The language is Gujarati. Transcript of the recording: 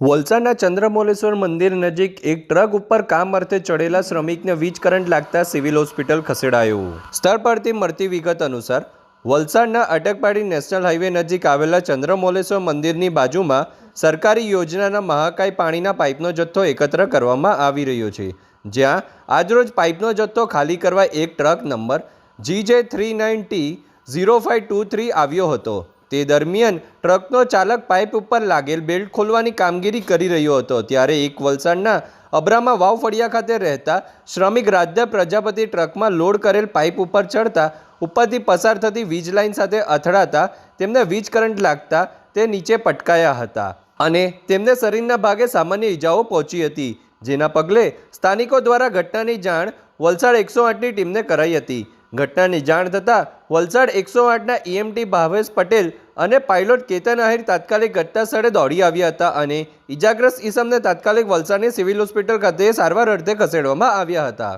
વલસાડના ચંદ્રમોલેશ્વર મંદિર નજીક એક ટ્રક ઉપર કામ અર્થે ચડેલા શ્રમિકને વીજ કરંટ લાગતા સિવિલ હોસ્પિટલ ખસેડાયો. સ્થળ પરથી મળતી વિગત અનુસાર, વલસાડના અટકપાડી નેશનલ હાઈવે નજીક આવેલા ચંદ્રમોલેશ્વર મંદિરની બાજુમાં સરકારી યોજનાના મહાકાય પાણીના પાઇપનો જથ્થો એકત્ર કરવામાં આવી રહ્યો છે, જ્યાં આજરોજ પાઇપનો જથ્થો ખાલી કરવા એક truck number G J three nine T zero five two three આવ્યો હતો. તે દરમિયાન ટ્રકનો ચાલક પાઇપ ઉપર લાગેલ બેલ્ટ ખોલવાની કામગીરી કરી રહ્યો હતો. ત્યારે એક વલસાડના અબ્રામા વાવ ફળિયા ખાતે રહેતા શ્રમિક રાજ્ય પ્રજાપતિ ટ્રકમાં લોડ કરેલ પાઇપ ઉપર ચડતા, ઉપરથી પસાર થતી વીજ લાઇન સાથે અથડાતા, તેમને વીજ કરંટ લાગતા તે નીચે પટકાયા હતા અને તેમને શરીરના ભાગે સામાન્ય ઈજાઓ પહોંચી હતી, જેના પગલે સ્થાનિકો દ્વારા ઘટનાની જાણ વલસાડ એકસો આઠની ટીમને કરાઈ હતી. ઘટનાની જાણ થતાં વલસાડ એકસો આઠના ઈએમટી ભાવેશ પટેલ અને પાયલોટ કેતન આહિર તાત્કાલિક ઘટના સ્થળે દોડી આવ્યા હતા અને ઈજાગ્રસ્ત ઈસમને તાત્કાલિક વલસાડની સિવિલ હોસ્પિટલ ખાતે સારવાર અર્થે ખસેડવામાં આવ્યા હતા.